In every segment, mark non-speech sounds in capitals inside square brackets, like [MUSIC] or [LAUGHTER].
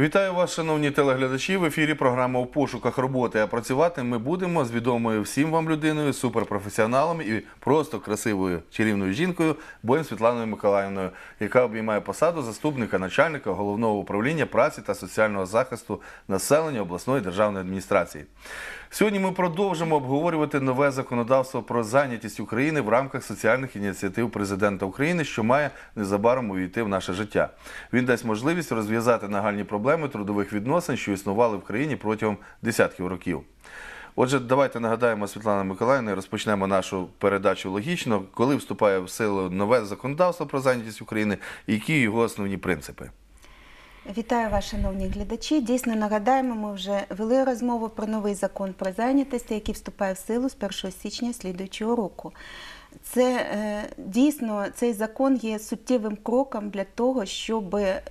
Вітаю вас, шановні телеглядачі. В ефірі програма у пошуках роботи. А працювати ми будемо з відомою всім вам людиною, суперпрофесіоналом і просто красивою чарівною жінкою Боєм Світланою Миколаївною, яка обіймає посаду заступника начальника головного управління праці та соціального захисту населення обласної державної адміністрації. Сьогодні ми продовжимо обговорювати нове законодавство про зайнятість України в рамках соціальних ініціатив президента України, що має незабаром увійти в наше життя. Він дасть можливість розв'язати нагальні проблеми трудових відносин, що існували в країні протягом десятків років. Отже, давайте нагадаємо Світлана Миколаївна, і розпочнемо нашу передачу логічно, коли вступає в силу нове законодавство про зайнятість України, і які його основні принципи. Вітаю вас, шановні глядачі. Дійсно нагадаємо, ми вже вели розмову про новий закон про зайнятість, який вступає в силу з 1 січня слідуючого року. Це е, дійсно цей закон є суттєвим кроком для того, щоб е,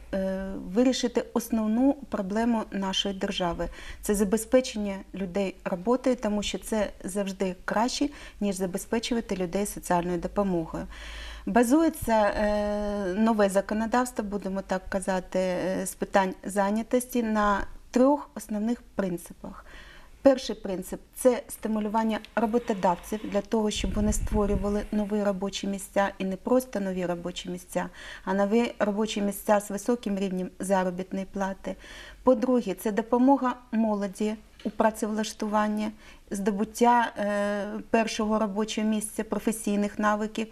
вирішити основну проблему нашої держави. Це забезпечення людей роботою, тому що це завжди краще, ніж забезпечувати людей соціальною допомогою. Базується е, нове законодавство, будемо так казати, е, з питань зайнятості на трьох основних принципах. Перший принцип це стимулювання роботодавців для того, щоб вони створювали нові робочі місця і не просто нові робочі місця, а нові робочі місця з високим рівнем заробітної плати. По-друге, це допомога молоді у працевлаштуванні, здобуття е, першого робочого місця, професійних навиків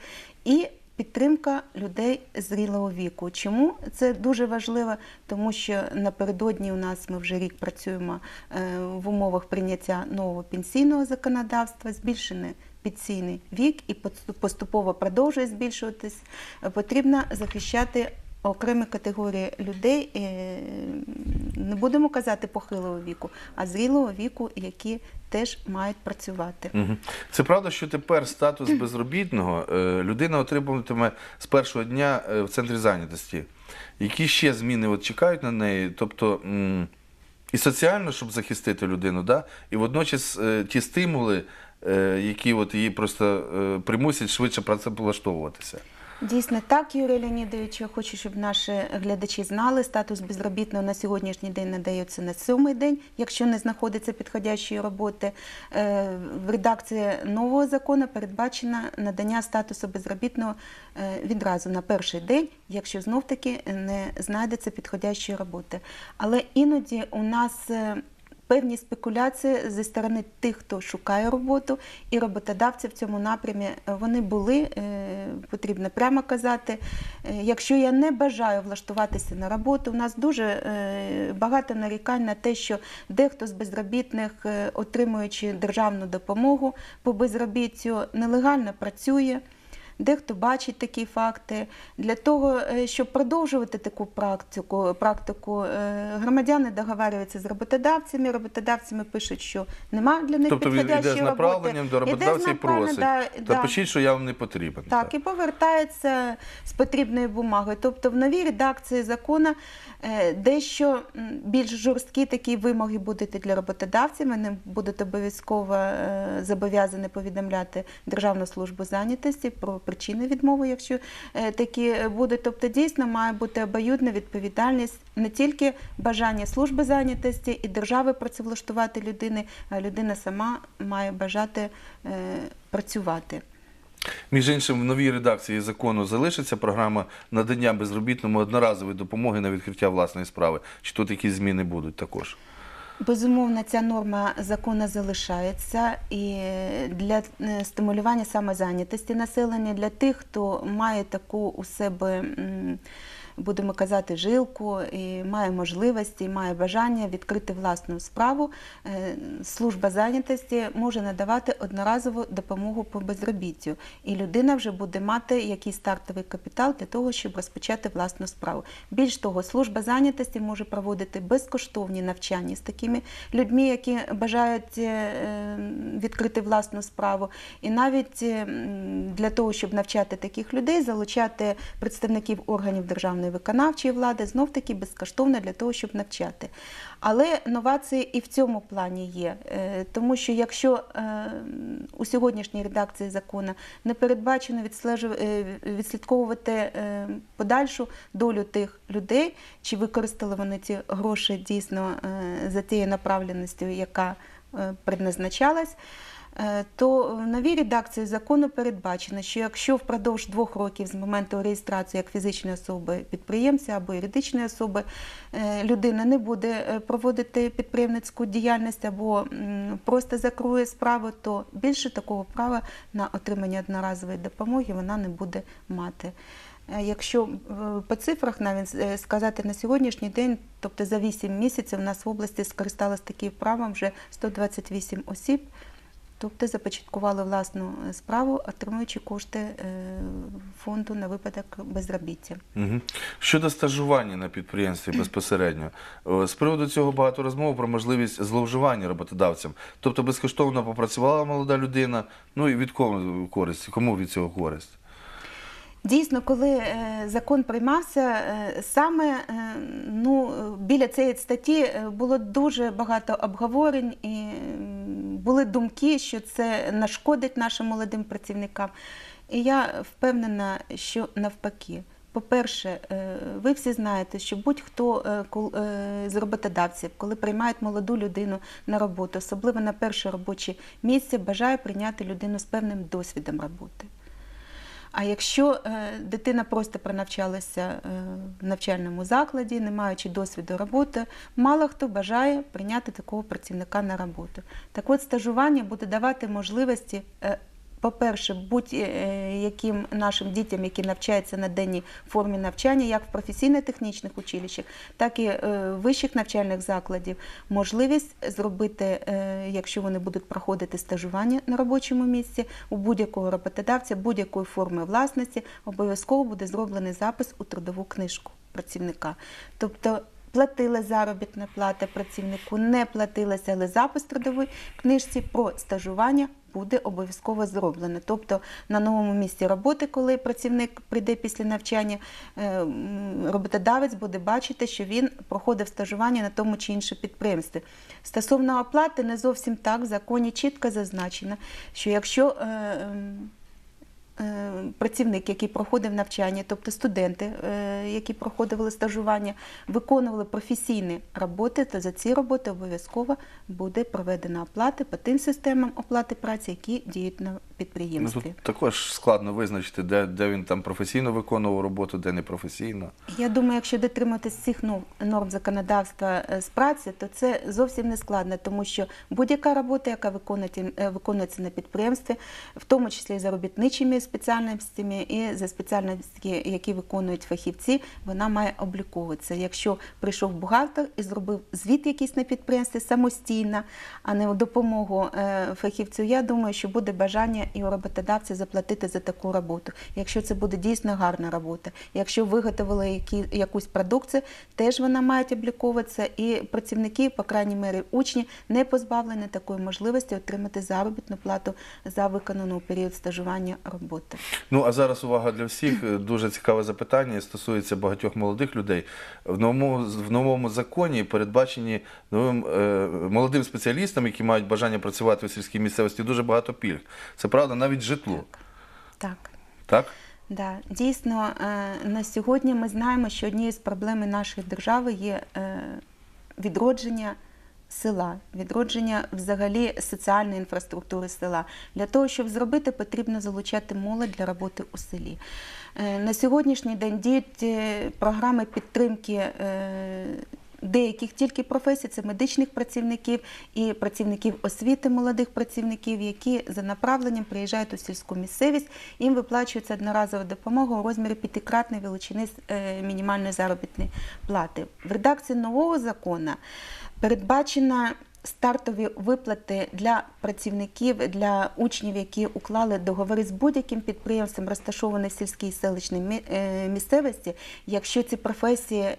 і підтримка людей зрілого віку. Чому це дуже важливо? Тому що напередодні у нас ми вже рік працюємо е, в умовах прийняття нового пенсійного законодавства, збільшений пенсійний вік і поступ- поступово продовжує збільшуватись. Потрібно захищати окремі категорії людей, е, не будемо казати похилого віку, а зрілого віку, які теж мають працювати. Це правда, що тепер статус безробітного е, людина отримуватиме з першого дня е, в центрі зайнятості. Які ще зміни чекають на неї? Тобто і соціально, щоб захистити людину, і водночас ті стимули, які от її просто примусять швидше працевлаштовуватися. Дійсно так, Юрій Леонідович, я хочу, щоб наші глядачі знали, статус безробітного на сьогоднішній день надається на сьомий день, якщо не знаходиться підходящої роботи. Е, В редакції нового закону передбачено надання статусу безробітного е, відразу на перший день, якщо знов-таки не знайдеться підходящої роботи. Але іноді у нас е, певні спекуляції зі сторони тих, хто шукає роботу, і роботодавці в цьому напрямі е, вони були, е, потрібно прямо казати. Е, Якщо я не бажаю влаштуватися на роботу, у нас дуже багато нарікань на те, що дехто з безробітних, отримуючи державну допомогу по безробіттю, нелегально працює. Дехто бачить такі факти. Для того, е, щоб продовжувати таку практику, практику е, громадяни договарюються з роботодавцями. Роботодавцями пишуть, що нема для них Тобто він йде з направленням до роботи. Роботодавця і просить. да, Та да. пишіть, що я вам не потрібен. Так, і повертається з потрібною бумагою. Тобто в новій редакції закону е, дещо більш жорсткі такі вимоги будуть для роботодавців. Вони будуть обов'язково зобов'язані повідомляти Державну службу зайнятості про причини відмови, якщо е, такі будуть. Тобто дійсно має бути обоюдна відповідальність не тільки бажання служби зайнятості і держави працевлаштувати людини, а людина сама має бажати е, працювати. Між іншим, в новій редакції закону залишиться програма надання безробітному одноразової допомоги на відкриття власної справи. Чи тут якісь зміни будуть також? Безумовно, ця норма закону залишається. І для е, стимулювання самозайнятості населення для тих, хто має таку у себе, будемо казати, жилку і має можливості, і має бажання відкрити власну справу. е, Служба зайнятості може надавати одноразову допомогу по безробіттю, і людина вже буде мати якийсь стартовий капітал для того, щоб розпочати власну справу. Більш того, служба зайнятості може проводити безкоштовні навчання з такими людьми, які бажають е, відкрити власну справу. І навіть для того, щоб навчати таких людей, залучати представників органів державної органи виконавчої влади, знов таки безкоштовно для того, щоб навчати. Але новації і в цьому плані є, Е, тому що якщо е, у сьогоднішній редакції закону не передбачено е, відслідковувати подальшу долю тих людей, чи використали вони ці гроші дійсно за тією направленістю, яка предназначалась. Е, То в новій редакції закону передбачено, що якщо впродовж двох років з моменту реєстрації як фізичної особи підприємця або юридичної особи е, людина не буде е, проводити підприємницьку діяльність або просто закрує справу, то більше такого права на отримання одноразової допомоги вона не буде мати. Якщо по цифрах навіть сказати на сьогоднішній день, тобто за 8 місяців у нас в області скористалось таким правом вже 128 осіб, тобто започаткували власну е, справу, отримуючи кошти е, фонду на випадок безробіття. Угу. Щодо стажування на підприємстві безпосередньо, з приводу цього багато розмов про можливість зловживання роботодавцям. Тобто безкоштовно попрацювала молода людина, ну і від кого користь? Кому від цього користь? Дійсно, коли е, закон приймався, е, саме е, ну, біля цієї статті було дуже багато обговорень і були думки, що це нашкодить нашим молодим працівникам. І я впевнена, що навпаки. По-перше, ви всі знаєте, що будь-хто з роботодавців, коли приймають молоду людину на роботу, особливо на перше робоче місце, бажає прийняти людину з певним досвідом роботи. А якщо е, дитина просто пронавчалася е, в навчальному закладі, не маючи досвіду роботи, мало хто бажає прийняти такого працівника на роботу. Так от стажування буде давати можливості. Е, По-перше, будь-яким нашим дітям, які навчаються на денній формі навчання, як в професійно-технічних училищах, так і е, вищих навчальних закладів, можливість зробити, е, якщо вони будуть проходити стажування на робочому місці, у будь-якого роботодавця, будь-якої форми власності, обов'язково буде зроблений запис у трудову книжку працівника. Тобто Платила заробітна плата працівнику, не платилася, але запис в трудовій книжці про стажування буде обов'язково зроблено. Тобто на новому місці роботи, коли працівник прийде після навчання, е, роботодавець буде бачити, що він проходив стажування на тому чи іншому підприємстві. Стосовно оплати, не зовсім так. В законі чітко зазначено, що якщо е, працівник, який проходив навчання, тобто студенти, е, які проходили стажування, виконували професійні роботи, то за ці роботи обов'язково буде проведена оплата по тим системам оплати праці, які діють на Ну, підприємстві. тут також складно визначити, де, де він там професійно виконував роботу, де не професійно. Я думаю, якщо дотриматись всіх ну, норм законодавства е, з праці, то це зовсім не складно, тому що будь-яка робота, яка виконується, е, виконується на підприємстві, в тому числі і за робітничими спеціальностями і за спеціальності, які виконують фахівці, вона має обліковуватися. Якщо прийшов бухгалтер і зробив звіт якийсь на підприємстві самостійно, а не у допомогу е, фахівцю, я думаю, що буде бажання і у роботодавця заплатити за таку роботу, якщо це буде дійсно гарна робота. Якщо виготовили які, якусь продукцію, теж вона має обліковуватися, і працівники, по крайній мірі учні, не позбавлені такої можливості отримати заробітну плату за виконану період стажування роботи. Ну а зараз увага для всіх. Дуже цікаве запитання стосується багатьох молодих людей. В новому в новому законі передбачені новим е, молодим спеціалістам, які мають бажання працювати у сільській місцевості, дуже багато пільг. Це правда, навіть житло. Так. Так? Да, дійсно, е, на сьогодні ми знаємо, що однією з проблем нашої держави є е, відродження села, відродження взагалі соціальної інфраструктури села. Для того, щоб зробити, потрібно залучати молодь для роботи у селі. Е, На сьогоднішній день діють програми підтримки. Деяких тільки професій це медичних працівників і працівників освіти молодих працівників, які за направленням приїжджають у сільську місцевість. Їм виплачується одноразова допомога у розмірі п'ятикратної величини е, мінімальної заробітної плати. В редакції нового закону передбачена стартові виплати для працівників, для учнів, які уклали договори з будь-яким підприємством, розташованим в сільській селищній е, місцевості, якщо ці професії е,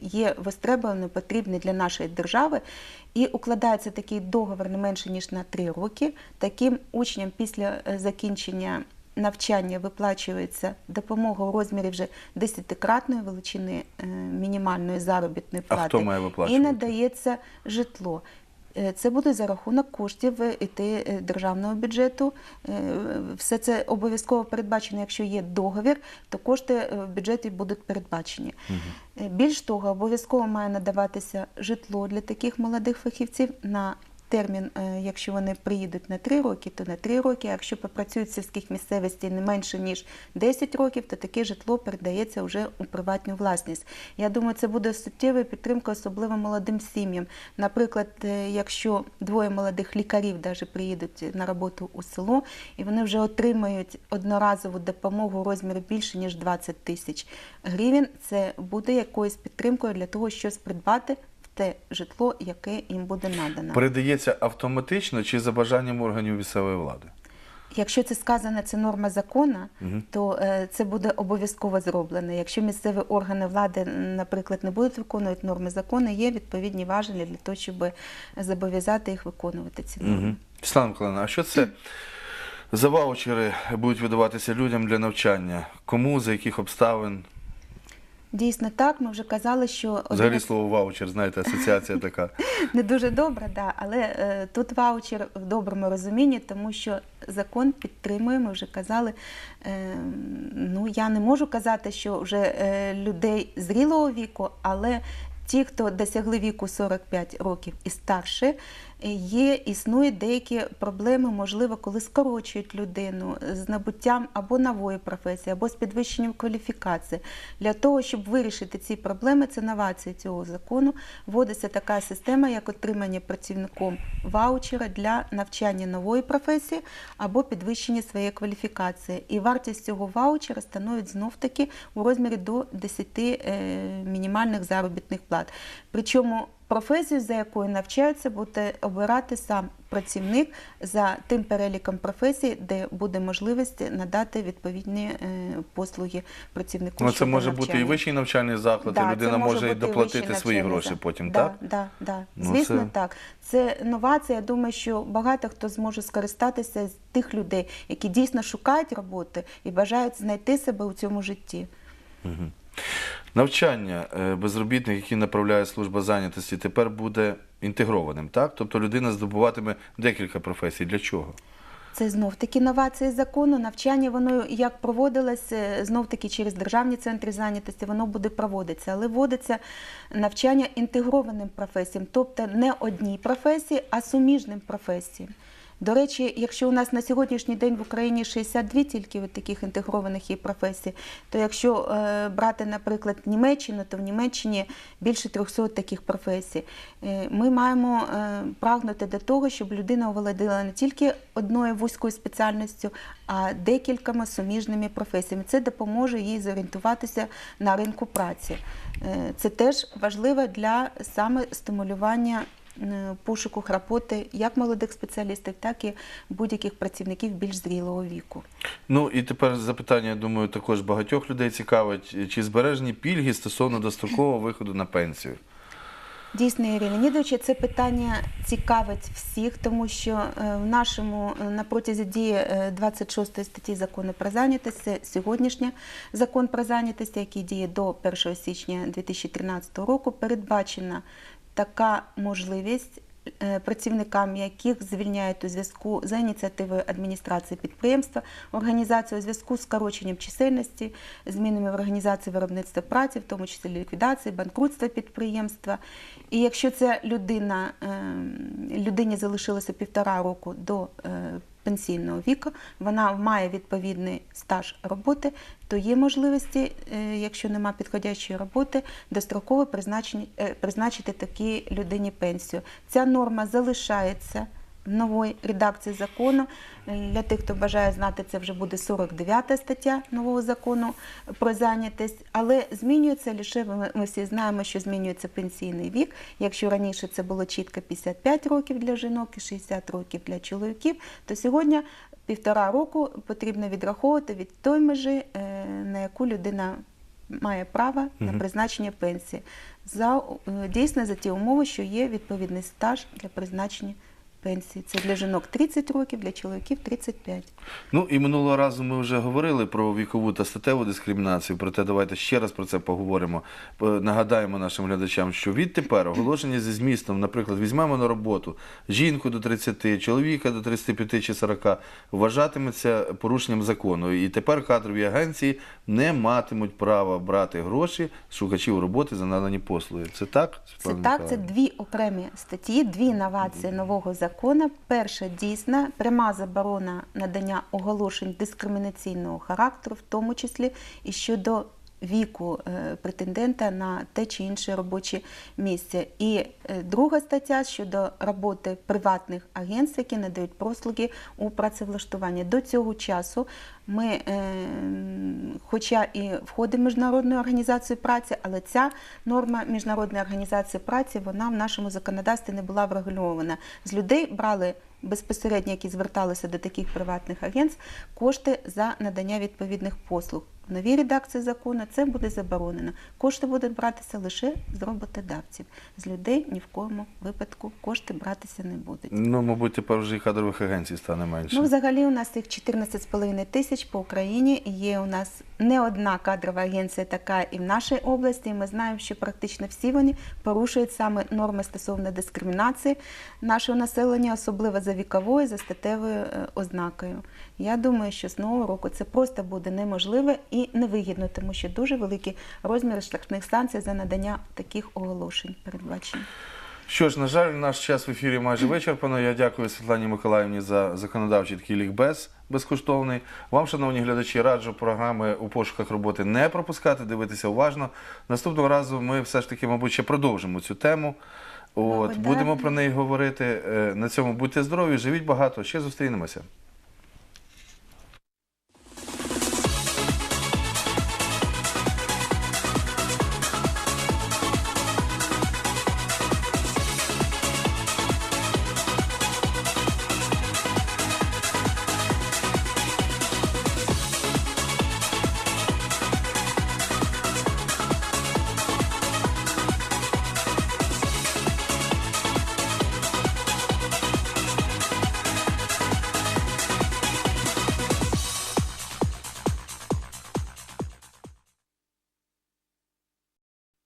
є востребовані, потрібні для нашої держави, і укладається такий договор не менше ніж на три роки. Таким учням після е, закінчення навчання виплачується допомога у розмірі вже десятикратної величини мінімальної заробітної А плати. хто має І надається житло. Е, Це буде за рахунок коштів е, іти е, державного бюджету. Все це обов'язково передбачено. Якщо є договір, то кошти в бюджеті будуть передбачені. Угу. Більш того, обов'язково має надаватися житло для таких молодих фахівців на термін, е, якщо вони приїдуть на 3 роки, то на 3 роки. А якщо попрацюють в сільських місцевостях не менше ніж 10 років, то таке житло передається вже у приватну власність. Я думаю, це буде суттєва підтримка, особливо молодим сім'ям. Наприклад, е, якщо двоє молодих лікарів даже приїдуть на роботу у село, і вони вже отримають одноразову допомогу у більше ніж 20 тисяч гривень, це буде якоюсь підтримкою для того, щоб придбати те житло, яке їм буде надано. Передається автоматично чи за бажанням органів місцевої влади? Якщо це сказано, це норма закону, то е, це буде обов'язково зроблено. Якщо місцеві органи влади, наприклад, не будуть виконувати норми закону, є відповідні важелі для того, щоб зобов'язати їх виконувати ці норми. Угу. Світлана Миколаївна, а що це за ваучери будуть видаватися людям для навчання? Кому, за яких обставин? Дійсно так, ми вже казали, що Взагалі слово ваучер, знаєте, асоціація така. [LAUGHS] не дуже добре, да, але е, тут ваучер в доброму розумінні, тому що закон підтримує, ми вже казали. Е, ну, я не можу казати, що вже е, людей зрілого віку, але ті, хто досягли віку 45 років і старше, є, існують деякі проблеми, можливо, коли скорочують людину з набуттям або нової професії, або з підвищенням кваліфікації. Для того, щоб вирішити ці проблеми, це новація цього закону, вводиться така система, як отримання працівником ваучера для навчання нової професії або підвищення своєї кваліфікації. І вартість цього ваучера становить знов-таки у розмірі до 10 е, мінімальних заробітних плат. Причому професію, за якою навчаються, буде обирати сам працівник за тим переліком професій, де буде можливість надати відповідні е, послуги працівнику. Ну, це може бути і вищий навчальний заклад, Да, і людина це може, і доплатити свої гроші заклад. потім, да, так? Да, да. Ну, Звісно, це- так. Це новація. Я думаю, що багато хто зможе скористатися з тих людей, які дійсно шукають роботи і бажають знайти себе у цьому житті. Навчання е, безробітних, які направляє служба зайнятості, тепер буде інтегрованим, так? Тобто людина здобуватиме декілька професій. Для чого? Це знов таки новації закону. Навчання воно як проводилось знов таки через державні центри зайнятості, воно буде проводитися, але вводиться навчання інтегрованим професіям, тобто не одній професії, а суміжним професіям. До речі, якщо у нас на сьогоднішній день в Україні 62 тільки от таких інтегрованих є професій, то якщо е, брати, наприклад, Німеччину, то в Німеччині більше 300 таких професій. Е, ми маємо е, прагнути до того, щоб людина оволоділа не тільки одною вузькою спеціальністю, а декількома суміжними професіями. Це допоможе їй зорієнтуватися на ринку праці. Е, це теж важливо для саме стимулювання е, пошуку роботи як молодих спеціалістів, так і будь-яких працівників більш зрілого віку. Ну і тепер запитання, я думаю, також багатьох людей цікавить, чи збережені пільги стосовно дострокового виходу на пенсію? Дійсно, Юрій Леонідович, це питання цікавить всіх, тому що е, в нашому е, на протязі дії е, 26 статті закону про зайнятість, це сьогоднішній закон про зайнятість, який діє до 1 січня 2013 року, передбачена така можливість. е, Працівникам, яких звільняють у зв'язку за ініціативою адміністрації підприємства, організацію у зв'язку з скороченням чисельності, змінами в організації виробництва праці, в тому числі ліквідації, банкрутства підприємства. І якщо ця людина, е, людині залишилося півтора року до е, пенсійного віку, вона має відповідний стаж роботи, то є можливості, е, якщо нема підходящої роботи, достроково е, призначити такій людині пенсію. Ця норма залишається в новій редакції закону. Для тих, хто бажає знати, це вже буде 49 стаття нового закону про зайнятість, але змінюється лише ми, ми всі знаємо, що змінюється пенсійний вік. Якщо раніше це було чітко 55 років для жінок і 60 років для чоловіків, то сьогодні півтора року потрібно відраховувати від той межі, е, на яку людина має право на призначення пенсії. За е, дійсно за ті умови, що є відповідний стаж для призначення пенсії. Це для жінок 30 років, для чоловіків 35. Ну і минулого разу ми вже говорили про вікову та статеву дискримінацію. Проте давайте ще раз про це поговоримо. Е, Нагадаємо нашим глядачам, що відтепер оголошення зі змістом, наприклад, візьмемо на роботу жінку до 30, чоловіка до 35 чи 40, вважатиметься порушенням закону. І тепер кадрові агенції не матимуть права брати гроші з шукачів роботи за надані послуги. Це так? Це так, це дві окремі статті, дві новації нового закону. Перша дійсна пряма заборона надання оголошень дискримінаційного характеру, в тому числі і щодо віку е, претендента на те чи інше робоче місце. І е, друга стаття щодо роботи приватних агентств, які надають послуги у працевлаштуванні. До цього часу ми, е, хоча і входимо в міжнародну організацію праці, але ця норма міжнародної організації праці вона в нашому законодавстві не була врегульована. З людей брали безпосередньо, які зверталися до таких приватних агентств, кошти за надання відповідних послуг. В новій редакції закону це буде заборонено. Кошти будуть братися лише з роботодавців. З людей ні в кому випадку кошти братися не будуть. Ну, мабуть, тепер вже і кадрових агенцій стане менше. Ну, взагалі, у нас їх 14,5 тисяч по Україні. Є у нас не одна кадрова агенція така і в нашій області. Ми знаємо, що практично всі вони порушують саме норми стосовно дискримінації нашого населення, особливо за віковою, за статевою е, ознакою. Я думаю, що з нового року це просто буде неможливо і невигідно, тому що дуже великі розміри штрафних санкцій за надання таких оголошень передбачені. Що ж, на жаль, наш час в ефірі майже вичерпано. Я дякую Світлані Миколаївні за законодавчий такий лікбез безкоштовний. Вам, шановні глядачі, раджу програми у пошуках роботи не пропускати, дивитися уважно. Наступного разу ми все ж таки, мабуть, ще продовжимо цю тему. От, будемо про неї говорити. Е, На цьому будьте здорові, живіть багато. Ще зустрінемося.